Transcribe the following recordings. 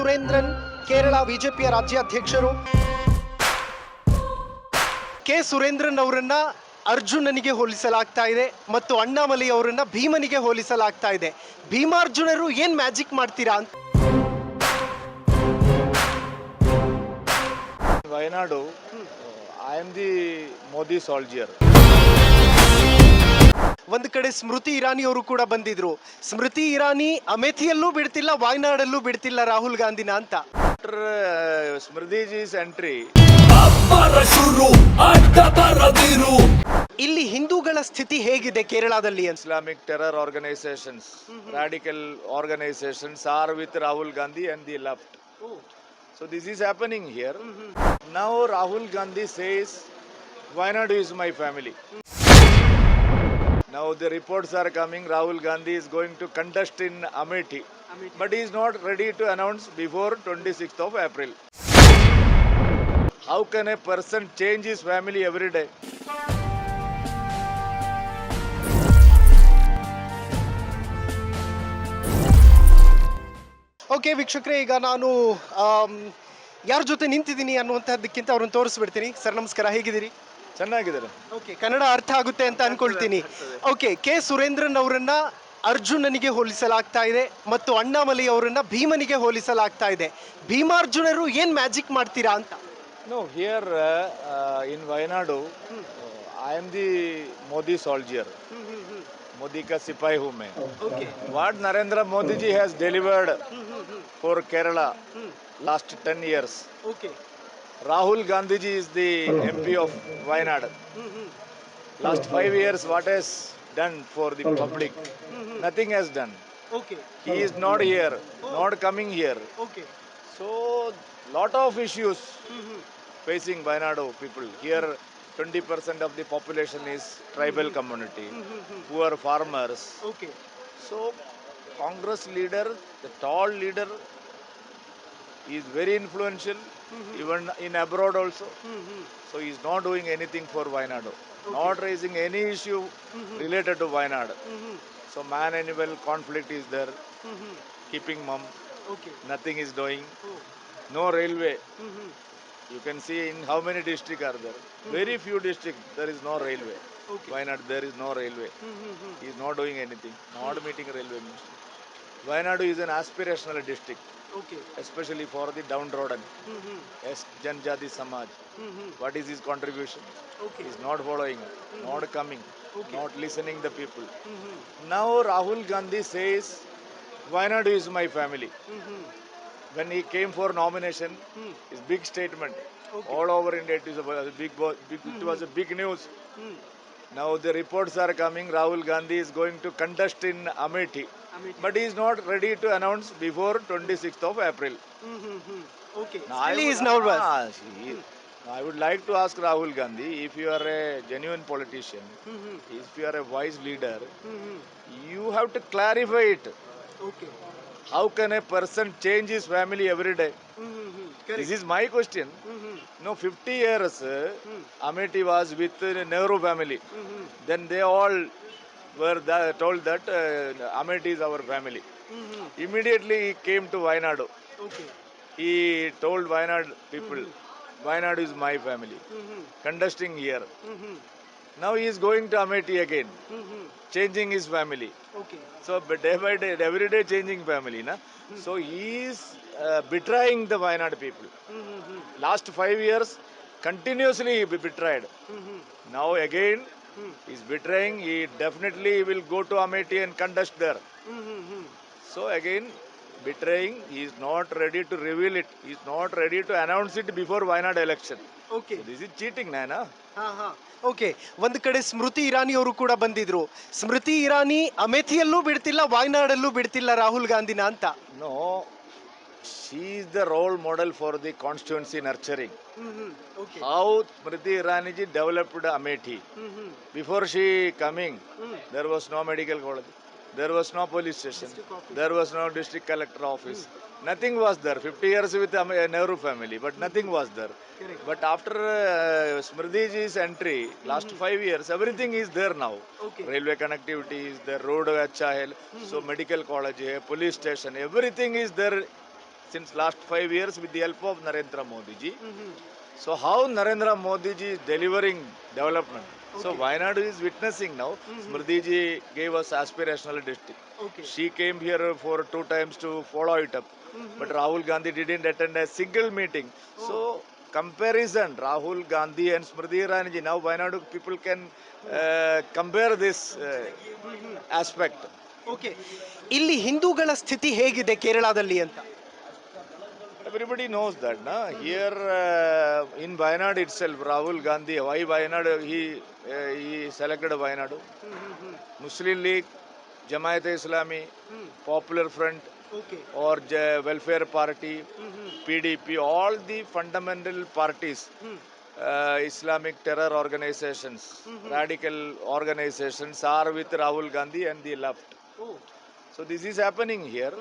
ಸುರೇಂದ್ರನ್ ಕೇರಳ ಬಿಜೆಪಿಯ ರಾಜ್ಯಾಧ್ಯಕ್ಷರು. ಕೆ ಸುರೇಂದ್ರನ್ ಅವರನ್ನ ಅರ್ಜುನನಿಗೆ ಹೋಲಿಸಲಾಗ್ತಾ ಇದೆ ಮತ್ತು ಅಣ್ಣಾಮಲೈ ಅವರನ್ನ ಭೀಮನಿಗೆ ಹೋಲಿಸಲಾಗ್ತಾ ಇದೆ. ಭೀಮಾರ್ಜುನರು ಏನ್ ಮ್ಯಾಜಿಕ್ ಮಾಡ್ತೀರಾ ಅಂತ. Wayanad I am the Modi soldier. ಒಂದು ಕಡೆ ಸ್ಮೃತಿ ಇರಾನಿ ಅವರು ಕೂಡ ಬಂದಿದ್ರು. ಸ್ಮೃತಿ ಇರಾನಿ ಅಮೇಥಿಯಲ್ಲೂ ಬಿಡ್ತಿಲ್ಲ ವಾಯ್ನಾಡಲ್ಲೂ ಬಿಡ್ತಿಲ್ಲ ರಾಹುಲ್ ಗಾಂಧಿನ ಅಂತ. ಸ್ಮೃತಿ ಇಲ್ಲಿ ಹಿಂದೂಗಳ ಸ್ಥಿತಿ ಹೇಗಿದೆ ಕೇರಳದಲ್ಲಿ Islamic terror organisations radical organisations are with Rahul Gandhi and the left so this is happening here ನಾವು Rahul Gandhi says Wayanad is my family now the reports are coming Rahul Gandhi is going to contest in Amethi but is not ready to announce before twenty sixth of April how can a person change is family every day okay ವೀಕ್ಷಕರೇ ಈಗ ನಾನು ಯಾರ ಜೊತೆ ನಿಂತಿದ್ದೀನಿ ಅನ್ನುವಂಥದ್ದಕ್ಕಿಂತ ಅವ್ರನ್ನ ತೋರಿಸ್ಬಿಡ್ತೀನಿ. Sir ನಮಸ್ಕಾರ. ಹೇಗಿದ್ದೀರಿ? ಚೆನ್ನಾಗಿದ್ದಾರೆ. Okay Kannada ಅರ್ಥ ಆಗುತ್ತೆ ಅಂತ ಅನ್ಕೊಳ್ತೀನಿ. Okay K. ಸುರೇಂದ್ರನ್ ಅವರನ್ನ ಅರ್ಜುನನಿಗೆ ಹೋಲಿಸಲಾಗ್ತಾ ಇದೆ ಮತ್ತು ಅಣ್ಣಾಮಲೈ ಅವರನ್ನ ಭೀಮನಿಗೆ ಹೋಲಿಸಲಾಗ್ತಾ ಇದೆ. ಭೀಮಾರ್ಜುನರು ಏನ್ ಮ್ಯಾಜಿಕ್ ಮಾಡ್ತೀರಾ ಅಂತ? No here in Wayanad I am the Modi soldier Modi ಕಾ ಸಿಪಾಯಿ ಹೂಮೆ what Narendra Modi ji has delivered for Kerala last ten years Rahul Gandhiji is the MP of Wayanad. Last five years, what has done for the public? Mm-hmm. Nothing has done. Okay. He is not here, oh. not coming here. Okay. So, lot of issues mm-hmm. facing Wayanad people. Here, 20% of the population is tribal mm-hmm. community, poor farmers. Okay. So, Congress leader, the tall leader, is very influential. Mm-hmm. even in abroad also. Mm-hmm. So, he is not doing anything for Wayanadu, not raising any issue mm-hmm. related to Wayanadu. So, man animal conflict is there, keeping mum, Okay. nothing is doing. Oh. No railway. You can see in how many districts are there. Very few districts there is no railway. Okay. Not? There is no railway. He is not doing anything. Not meeting railway ministry. Wayanadu is an aspirational district, Okay. Especially for the downtrodden, mm-hmm. yes, Janjati Samaj. Mm-hmm. What is his contribution? Okay. He's not following, mm-hmm. not coming, okay. not listening the people. Mm-hmm. Now Rahul Gandhi says, "Why not use my family?" Mm-hmm. When he came for nomination, hmm. his big statement. Okay. All over India, it, a big, big, it was a hmm. big news. Hmm. Now the reports are coming. Rahul Gandhi is going to contest in Amethi but he is not ready to announce before 26th of April. Mm-hmm. Okay. Now, Still he is nervous. Ah, I would like to ask Rahul Gandhi if you are a genuine politician, mm-hmm. if you are a wise leader, mm-hmm. you have to clarify it. Okay. How can a person change his family every day? Mm-hmm. This is my question. Mm-hmm. No, 50 years, mm. Amity was with Nehru family. Mm-hmm. Then they all were the, told that uh, Amit is our family. Mm-hmm. Immediately he came to Wayanadu. Okay. He told Wayanad people, mm-hmm. Is my family, mm-hmm. contesting here. Mm-hmm. Now he is going to Amethi again, mm-hmm. changing his family. Okay. So day by day, every day changing family, na. Mm-hmm. So he is uh, betraying the Wayanad people. Mm-hmm. Last five years, continuously he betrayed. Mm-hmm. Now again he's betraying. He definitely will go to Amethi and contest there. So again, betraying. He is not ready to reveal it. He is not ready to announce it before Wayanad election. Okay So this is cheating, Nana. ಹಾ ಹಾ okay ಒಂದು ಕಡೆ ಸ್ಮೃತಿ ಇರಾನಿ ಅವರು ಕೂಡ ಬಂದಿದ್ರು ಸ್ಮೃತಿ ಇರಾನಿ ಅಮೇಥಿಯಲ್ಲೂ ಬಿಡ್ತಿಲ್ಲ ವಾಯ್ನಾಡಲ್ಲೂ ಬಿಡ್ತಿಲ್ಲ ರಾಹುಲ್ ಗಾಂಧಿನ ಅಂತ No, she is the role model for the constituency nurturing. Okay How Smriti Irani ji developed Amethi. Before she coming, there was no medical college. There was no police station. There was no district collector office. Nothing was there. 50 years with the Nehru family, but nothing was there. But after uh, Smriti ji's entry, last five years, everything is there now. Okay. Railway connectivity is there, road acha hai, so medical college, hai, police station, everything is there since last five years with the help of Narendra Modi ji. So how Narendra Modi ji is delivering development? So Wayanadu is witnessing now. Smriti ji gave us aspirational district. Okay. She came here for two times to follow it up. But Rahul Gandhi didn't attend a single meeting. So comparison, Rahul Gandhi and Smriti Irani ji. Now Wayanadu people can uh, compare this uh, aspect. Okay ಇಲ್ಲಿ ಹಿಂದೂಗಳ ಸ್ಥಿತಿ ಹೇಗಿದೆ ಕೇರಳದಲ್ಲಿ ಅಂತ Everybody knows that, na? Here uh, in Wayanad itself, Rahul Gandhi, why Wayanad, he, uh, he selected Wayanad. Muslim League, Jamaat Islami, Popular Front, okay or J- Welfare Party, PDP, all the fundamental parties, uh, Islamic terror organizations, radical organizations are with Rahul Gandhi and the left. So this is happening here.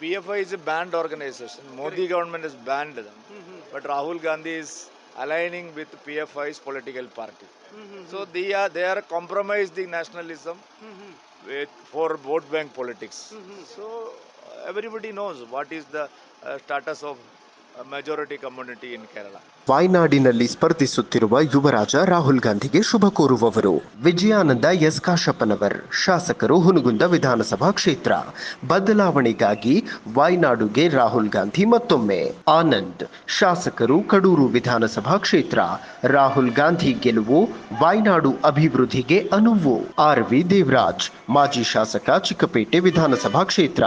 PFI is a banned organization. Modi government has banned them. Mm-hmm. But Rahul Gandhi is aligning with PFI's political party. Mm-hmm. So they are they are compromised the nationalism mm-hmm. with for vote bank politics. So everybody knows what is the uh, status of a majority community in Kerala. ವಾಯ್ನಾಡಿನಲ್ಲಿ ಸ್ಪರ್ಧಿಸುತ್ತಿರುವ ಯುವರಾಜ ರಾಹುಲ್ ಗಾಂಧಿಗೆ ಶುಭ ಕೋರುವವರು. Vijayananda S. Kashappanavar, ಶಾಸಕರು ಹುನಗುಂದ ವಿಧಾನಸಭಾ ಕ್ಷೇತ್ರ. ಬದಲಾವಣೆಗಾಗಿ ವಾಯ್ನಾಡುಗೆ ರಾಹುಲ್ ಗಾಂಧಿ ಮತ್ತೊಮ್ಮೆ. ಆನಂದ್, ಶಾಸಕರು ಕಡೂರು ವಿಧಾನಸಭಾ ಕ್ಷೇತ್ರ. ರಾಹುಲ್ ಗಾಂಧಿ ಗೆಲುವು, ವಾಯ್ನಾಡು ಅಭಿವೃದ್ಧಿಗೆ ಅನುವು. ಆರ್ ವಿ ದೇವರಾಜ್, ಮಾಜಿ ಶಾಸಕ ಚಿಕ್ಕಪೇಟೆ ವಿಧಾನಸಭಾ ಕ್ಷೇತ್ರ.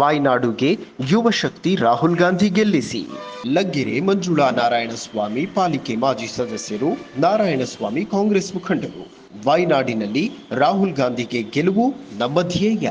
ವಾಯ್ನಾಡುಗೆ ಯುವ ಶಕ್ತಿ ರಾಹುಲ್ ಗಾಂಧಿ ಗೆಲ್ಲಿಸಿ. ಲಗ್ಗೆರೆ ಮಂಜುಳಾ ನಾರಾಯಣಸ್ವಾಮಿ ಪಾಲಿಕೆ ಮಾಜಿ ಸದಸ್ಯರು ನಾರಾಯಣಸ್ವಾಮಿ ಕಾಂಗ್ರೆಸ್ ಮುಖಂಡರು. ವಾಯ್ನಾಡಿನಲ್ಲಿ ರಾಹುಲ್ ಗಾಂಧಿಗೆ ಗೆಲುವು ನಮ್ಮ ಧ್ಯೇಯ.